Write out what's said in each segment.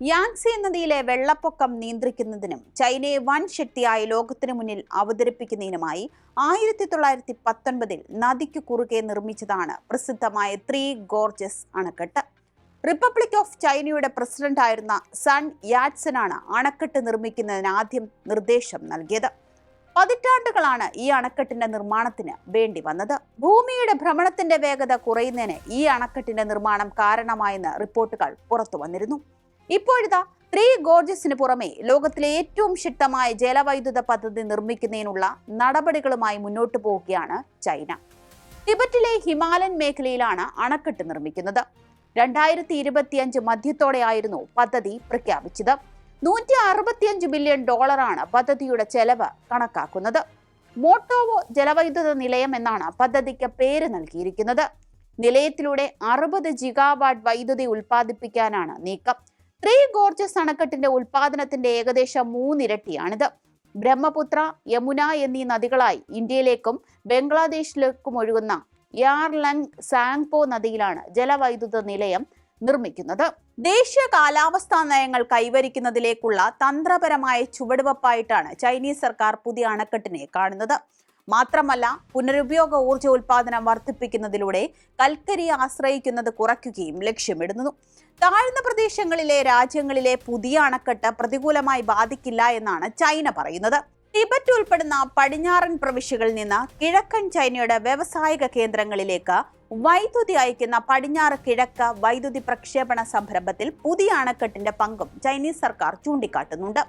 Yangtze നദിയിലെ വെള്ളപ്പൊക്കം നിയന്ത്രിക്കുന്നതിനും ചൈനയെ വൻ ശക്തിയായി ലോകത്തിനു മുന്നിൽ അവതരിപ്പിക്കുന്നതിനുമായി ആയിരത്തി തൊള്ളായിരത്തി പത്തൊൻപതിൽ നദിക്ക് കുറുകെ നിർമ്മിച്ചതാണ് പ്രസിദ്ധമായ ത്രീ ഗോർജസ് അണക്കെട്ട്. റിപ്പബ്ലിക് ഓഫ് ചൈനയുടെ പ്രസിഡന്റായിരുന്ന സൺ യാറ്റ്സനാണ് അണക്കെട്ട് നിർമ്മിക്കുന്നതിന് ആദ്യം നിർദ്ദേശം നൽകിയത്. പതിറ്റാണ്ടുകളാണ് ഈ അണക്കെട്ടിന്റെ നിർമ്മാണത്തിന് വേണ്ടി വന്നത്. ഭൂമിയുടെ ഭ്രമണത്തിന്റെ വേഗത കുറയുന്നതിന് ഈ അണക്കെട്ടിന്റെ നിർമ്മാണം കാരണമായെന്ന് റിപ്പോർട്ടുകൾ പുറത്തു വന്നിരുന്നു. ഇപ്പോഴിതാ ത്രീ ഗോർജസിന് പുറമെ ലോകത്തിലെ ഏറ്റവും ശക്തമായ ജലവൈദ്യുത പദ്ധതി നിർമ്മിക്കുന്നതിനുള്ള നടപടികളുമായി മുന്നോട്ടു പോവുകയാണ് ചൈന. ടിബറ്റിലെ ഹിമാലയൻ മേഖലയിലാണ് അണക്കെട്ട് നിർമ്മിക്കുന്നത്. രണ്ടായിരത്തി ഇരുപത്തിയഞ്ച് മധ്യത്തോടെയായിരുന്നു പദ്ധതി പ്രഖ്യാപിച്ചത്. നൂറ്റി അറുപത്തിയഞ്ച് ബില്യൺ ഡോളറാണ് പദ്ധതിയുടെ ചെലവ് കണക്കാക്കുന്നത്. മോട്ടോവോ ജലവൈദ്യുത നിലയം എന്നാണ് പദ്ധതിക്ക് പേര് നൽകിയിരിക്കുന്നത്. നിലയത്തിലൂടെ അറുപത് ജിഗാവാട്ട് വൈദ്യുതി ഉൽപ്പാദിപ്പിക്കാനാണ് നീക്കം. ത്രീ ഗോർജസ് അണക്കെട്ടിന്റെ ഉൽപാദനത്തിന്റെ ഏകദേശം മൂന്നിരട്ടിയാണിത്. ബ്രഹ്മപുത്ര യമുന എന്നീ നദികളായി ഇന്ത്യയിലേക്കും ബംഗ്ലാദേശിലേക്കും ഒഴുകുന്ന യാർലങ് സാങ്പോ നദിയിലാണ് ജലവൈദ്യുത നിലയം നിർമ്മിക്കുന്നത്. ദേശീയ കാലാവസ്ഥാ നയങ്ങൾ കൈവരിക്കുന്നതിലേക്കുള്ള തന്ത്രപരമായ ചുവടുവെപ്പായിട്ടാണ് ചൈനീസ് സർക്കാർ പുതിയ അണക്കെട്ടിനെ കാണുന്നത്. മാത്രമല്ല പുനരുപയോഗ ഊർജ ഉൽപാദനം വർദ്ധിപ്പിക്കുന്നതിലൂടെ കൽക്കരി ആശ്രയിക്കുന്നത് കുറയ്ക്കുകയും ലക്ഷ്യമിടുന്നു. താഴ്ന്ന പ്രദേശങ്ങളിലെ രാജ്യങ്ങളിലെ പുതിയ അണക്കെട്ട് പ്രതികൂലമായി ബാധിക്കില്ല എന്നാണ് ചൈന പറയുന്നത്. ടിബറ്റ് ഉൾപ്പെടുന്ന പടിഞ്ഞാറൻ പ്രവിശ്യകളിൽ നിന്ന് കിഴക്കൻ ചൈനയുടെ വ്യവസായിക കേന്ദ്രങ്ങളിലേക്ക് വൈദ്യുതി അയക്കുന്ന പടിഞ്ഞാറ് കിഴക്ക് വൈദ്യുതി പ്രക്ഷേപണ സംരംഭത്തിൽ പുതിയ അണക്കെട്ടിന്റെ പങ്കും ചൈനീസ് സർക്കാർ ചൂണ്ടിക്കാട്ടുന്നുണ്ട്.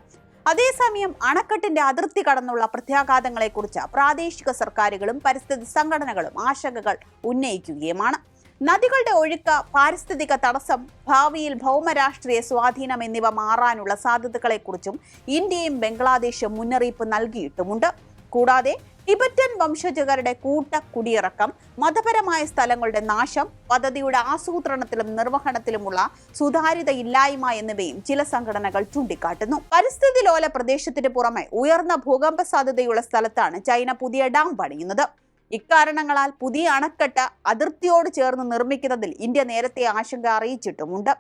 അതേസമയം അണക്കെട്ടിന്റെ അതിർത്തി കടന്നുള്ള പ്രത്യാഘാതങ്ങളെക്കുറിച്ച് പ്രാദേശിക സർക്കാരുകളും പരിസ്ഥിതി സംഘടനകളും ആശങ്കകൾ ഉന്നയിക്കുകയുമാണ്. നദികളുടെ ഒഴുക്ക് പാരിസ്ഥിതിക തടസ്സം ഭാവിയിൽ ഭൗമരാഷ്ട്രീയ സ്വാധീനം എന്നിവ മാറാനുള്ള സാധ്യതകളെക്കുറിച്ചും ഇന്ത്യയും ബംഗ്ലാദേശും മുന്നറിയിപ്പ് നൽകിയിട്ടുമുണ്ട്. കൂടാതെ ടിബറ്റൻ വംശജകരുടെ കൂട്ട കുടിയിറക്കം മതപരമായ സ്ഥലങ്ങളുടെ നാശം പദ്ധതിയുടെ ആസൂത്രണത്തിലും നിർവഹണത്തിലുമുള്ള സുതാര്യത ഇല്ലായ്മ എന്നിവയും ചില സംഘടനകൾ ചൂണ്ടിക്കാട്ടുന്നു. പരിസ്ഥിതി ലോല പ്രദേശത്തിന് പുറമെ ഉയർന്ന ഭൂകമ്പ സാധ്യതയുള്ള സ്ഥലത്താണ് ചൈന പുതിയ ഡാം പണിയുന്നത്. ഇക്കാരണങ്ങളാൽ പുതിയ അണക്കെട്ട് അതിർത്തിയോട് ചേർന്ന് നിർമ്മിക്കുന്നതിൽ ഇന്ത്യ നേരത്തെ ആശങ്ക അറിയിച്ചിട്ടുമുണ്ട്.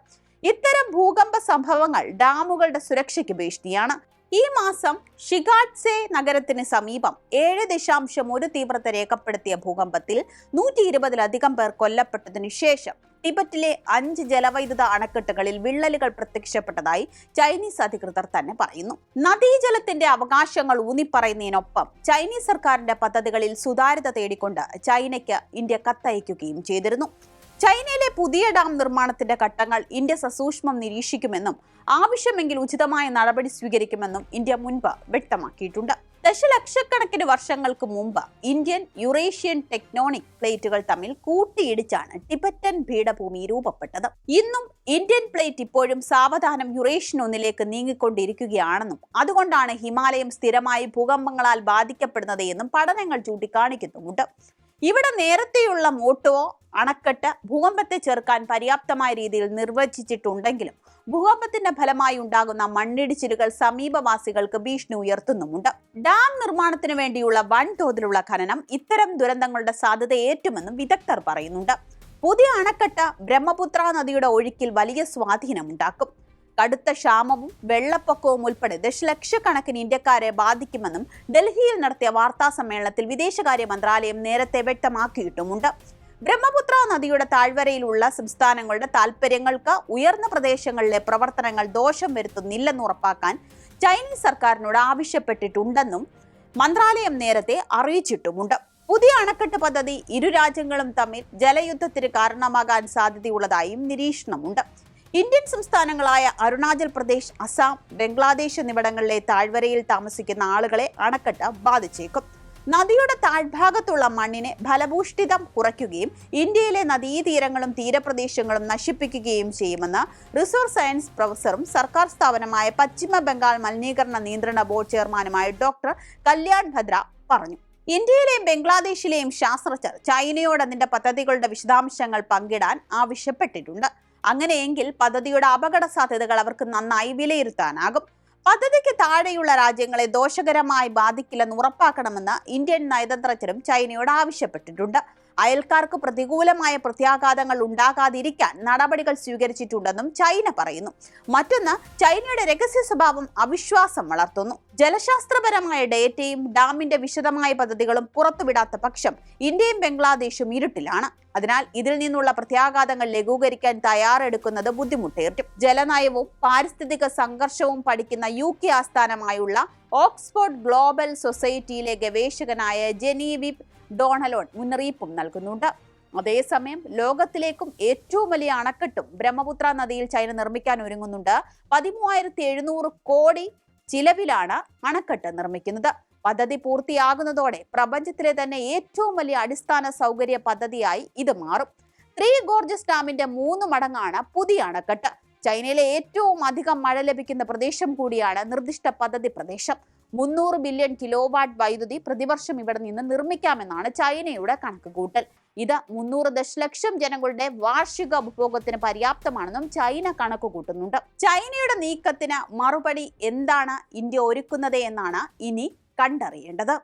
ഇത്തരം ഭൂകമ്പ സംഭവങ്ങൾ ഡാമുകളുടെ സുരക്ഷയ്ക്ക് ഭീഷണിയാണ്. ഈ മാസം ഷിഗാട്സെ നഗരത്തിന് സമീപം ഏഴ് ദശാംശം ഒരു തീവ്രത രേഖപ്പെടുത്തിയ ഭൂകമ്പത്തിൽ നൂറ്റി ഇരുപതിലധികം പേർ കൊല്ലപ്പെട്ടതിനു ശേഷം ടിബറ്റിലെ അഞ്ച് ജലവൈദ്യുത അണക്കെട്ടുകളിൽ വിള്ളലുകൾ പ്രത്യക്ഷപ്പെട്ടതായി ചൈനീസ് അധികൃതർ തന്നെ പറയുന്നു. നദീജലത്തിന്റെ അവകാശങ്ങൾ ഊന്നിപ്പറയുന്നതിനൊപ്പം ചൈനീസ് സർക്കാരിന്റെ പദ്ധതികളിൽ സുതാര്യത തേടിക്കൊണ്ട് ചൈനയ്ക്ക് ഇന്ത്യ കത്തയക്കുകയും ചെയ്തിരുന്നു. ചൈനയിലെ പുതിയ ഡാം നിർമ്മാണത്തിന്റെ ഘട്ടങ്ങൾ ഇന്ത്യ സസൂക്ഷ്മം നിരീക്ഷിക്കുമെന്നും ആവശ്യമെങ്കിൽ ഉചിതമായ നടപടി സ്വീകരിക്കുമെന്നും ഇന്ത്യ മുൻപ് വ്യക്തമാക്കിയിട്ടുണ്ട്. ദശലക്ഷക്കണക്കിന് വർഷങ്ങൾക്ക് മുമ്പ് ഇന്ത്യൻ യുറേഷ്യൻ ടെക്നോണിക് പ്ലേറ്റുകൾ തമ്മിൽ കൂട്ടിയിടിച്ചാണ് ടിബറ്റൻ പീഠഭൂമി രൂപപ്പെട്ടത്. ഇന്നും ഇന്ത്യൻ പ്ലേറ്റ് ഇപ്പോഴും സാവധാനം യുറേഷ്യൻ ഒന്നിലേക്ക് നീങ്ങിക്കൊണ്ടിരിക്കുകയാണെന്നും അതുകൊണ്ടാണ് ഹിമാലയം സ്ഥിരമായി ഭൂകമ്പങ്ങളാൽ ബാധിക്കപ്പെടുന്നത് എന്നും പഠനങ്ങൾ ചൂണ്ടിക്കാണിക്കുന്നുമുണ്ട്. ഇവിടെ നേരത്തെയുള്ള മോട്ടോ അണക്കെട്ട് ഭൂകമ്പത്തെ ചെറുക്കാൻ പര്യാപ്തമായ രീതിയിൽ നിർവചിച്ചിട്ടുണ്ടെങ്കിലും ഭൂകമ്പത്തിന്റെ ഫലമായി ഉണ്ടാകുന്ന മണ്ണിടിച്ചിലുകൾ സമീപവാസികൾക്ക് ഭീഷണി ഉയർത്തുന്നുമുണ്ട്. ഡാം നിർമ്മാണത്തിന് വേണ്ടിയുള്ള വൻതോതിലുള്ള ഖനനം ഇത്തരം ദുരന്തങ്ങളുടെ സാധ്യത ഏറ്റുമെന്നും വിദഗ്ധർ പറയുന്നുണ്ട്. പുതിയ അണക്കെട്ട് ബ്രഹ്മപുത്ര നദിയുടെ ഒഴുക്കിൽ വലിയ സ്വാധീനമുണ്ടാക്കും കടുത്ത ക്ഷാമവും വെള്ളപ്പൊക്കവും ഉൾപ്പെടെ ദശലക്ഷക്കണക്കിന് ഇന്ത്യക്കാരെ ബാധിക്കുമെന്നും ഡൽഹിയിൽ നടത്തിയ വാർത്താ സമ്മേളനത്തിൽ വിദേശകാര്യ മന്ത്രാലയം നേരത്തെ വ്യക്തമാക്കിയിട്ടുമുണ്ട്. ബ്രഹ്മപുത്ര നദിയുടെ താഴ്വരയിലുള്ള സംസ്ഥാനങ്ങളുടെ താൽപ്പര്യങ്ങൾക്ക് ഉയർന്ന പ്രദേശങ്ങളിലെ പ്രവർത്തനങ്ങൾ ദോഷം വരുത്തുന്നില്ലെന്ന് ഉറപ്പാക്കാൻ ചൈനീസ് സർക്കാരിനോട് ആവശ്യപ്പെട്ടിട്ടുണ്ടെന്നും മന്ത്രാലയം നേരത്തെ അറിയിച്ചിട്ടുമുണ്ട്. പുതിയ അണക്കെട്ട് പദ്ധതി ഇരു രാജ്യങ്ങളും തമ്മിൽ ജലയുദ്ധത്തിന് കാരണമാകാൻ സാധ്യതയുള്ളതായും നിരീക്ഷണമുണ്ട്. ഇന്ത്യൻ സംസ്ഥാനങ്ങളായ അരുണാചൽ പ്രദേശ് അസാം ബംഗ്ലാദേശ് എന്നിവിടങ്ങളിലെ താഴ്വരയിൽ താമസിക്കുന്ന ആളുകളെ അണക്കെട്ട് ബാധിച്ചേക്കും. നദിയുടെ താഴ്ഭാഗത്തുള്ള മണ്ണിനെ ഫലഭൂഷ്ഠിതം കുറയ്ക്കുകയും ഇന്ത്യയിലെ നദീതീരങ്ങളും തീരപ്രദേശങ്ങളും നശിപ്പിക്കുകയും ചെയ്യുമെന്ന് റിസോർസ് സയൻസ് പ്രൊഫസറും സർക്കാർ സ്ഥാപനമായ പശ്ചിമ ബംഗാൾ മലിനീകരണ നിയന്ത്രണ ബോർഡ് ചെയർമാനുമായ ഡോക്ടർ കല്യാൺ ഭദ്ര പറഞ്ഞു. ഇന്ത്യയിലെയും ബംഗ്ലാദേശിലെയും ശാസ്ത്രജ്ഞർ ചൈനയോട് അതിന്റെ പദ്ധതികളുടെ വിശദാംശങ്ങൾ പങ്കിടാൻ ആവശ്യപ്പെട്ടിട്ടുണ്ട്. അങ്ങനെയെങ്കിൽ പദ്ധതിയുടെ അപകട സാധ്യതകൾ അവർക്ക് നന്നായി വിലയിരുത്താനാകും. പദ്ധതിക്ക് താഴെയുള്ള രാജ്യങ്ങളെ ദോഷകരമായി ബാധിക്കില്ലെന്ന് ഉറപ്പാക്കണമെന്ന് ഇന്ത്യൻ നയതന്ത്രജ്ഞരും ചൈനയോട് ആവശ്യപ്പെട്ടിട്ടുണ്ട്. അയൽക്കാർക്ക് പ്രതികൂലമായ പ്രത്യാഘാതങ്ങൾ ഉണ്ടാകാതിരിക്കാൻ നടപടികൾ സ്വീകരിച്ചിട്ടുണ്ടെന്നും ചൈന പറയുന്നു. മറ്റൊന്ന് ചൈനയുടെ രഹസ്യ സ്വഭാവം അവിശ്വാസം വളർത്തുന്നു. ജലശാസ്ത്രപരമായ ഡേറ്റയും ഡാമിന്റെ വിശദമായ പദ്ധതികളും പുറത്തുവിടാത്ത പക്ഷം ഇന്ത്യയും ബംഗ്ലാദേശും ഇരുട്ടിലാണ്. അതിനാൽ ഇതിൽ നിന്നുള്ള പ്രത്യാഘാതങ്ങൾ ലഘൂകരിക്കാൻ തയ്യാറെടുക്കുന്നത് ബുദ്ധിമുട്ടേറ്റും. ജലനയവും പാരിസ്ഥിതിക സംഘർഷവും പഠിക്കുന്ന യു കെ ആസ്ഥാനമായുള്ള ഓക്സ്ഫോർഡ് ഗ്ലോബൽ സൊസൈറ്റിയിലെ ഗവേഷകനായ ജെനീവിപ് ഡോണലോൺ മുന്നറിയിപ്പും നൽകുന്നുണ്ട്. അതേസമയം ലോകത്തിലേക്കും ഏറ്റവും വലിയ അണക്കെട്ടും ബ്രഹ്മപുത്ര നദിയിൽ ചൈന നിർമ്മിക്കാൻ ഒരുങ്ങുന്നുണ്ട്. പതിമൂവായിരത്തി എഴുന്നൂറ് കോടി ചിലവിലാണ് അണക്കെട്ട് നിർമ്മിക്കുന്നത്. പദ്ധതി പൂർത്തിയാകുന്നതോടെ പ്രപഞ്ചത്തിലെ തന്നെ ഏറ്റവും വലിയ അടിസ്ഥാന സൗകര്യ പദ്ധതിയായി ഇത് മാറും. ത്രീ ഗോർജസ് ഡാമിന്റെ മൂന്ന് മടങ്ങാണ് പുതിയ അണക്കെട്ട്. ചൈനയിലെ ഏറ്റവും അധികം മഴ ലഭിക്കുന്ന പ്രദേശം കൂടിയാണ് നിർദ്ദിഷ്ട പദ്ധതി പ്രദേശം. മുന്നൂറ് ബില്യൺ കിലോവാട്ട് വൈദ്യുതി പ്രതിവർഷം ഇവിടെ നിന്ന് നിർമ്മിക്കാമെന്നാണ് ചൈനയുടെ കണക്കുകൂട്ടൽ. ഇത് മുന്നൂറ് ദശലക്ഷം ജനങ്ങളുടെ വാർഷിക ഉപഭോഗത്തിന് പര്യാപ്തമാണെന്നും ചൈന കണക്കുകൂട്ടുന്നുണ്ട്. ചൈനയുടെ നീക്കത്തിന് മറുപടി എന്താണ് ഇന്ത്യ ഒരുക്കുന്നത് എന്നാണ് ഇനി കണ്ടറിയേണ്ടത്.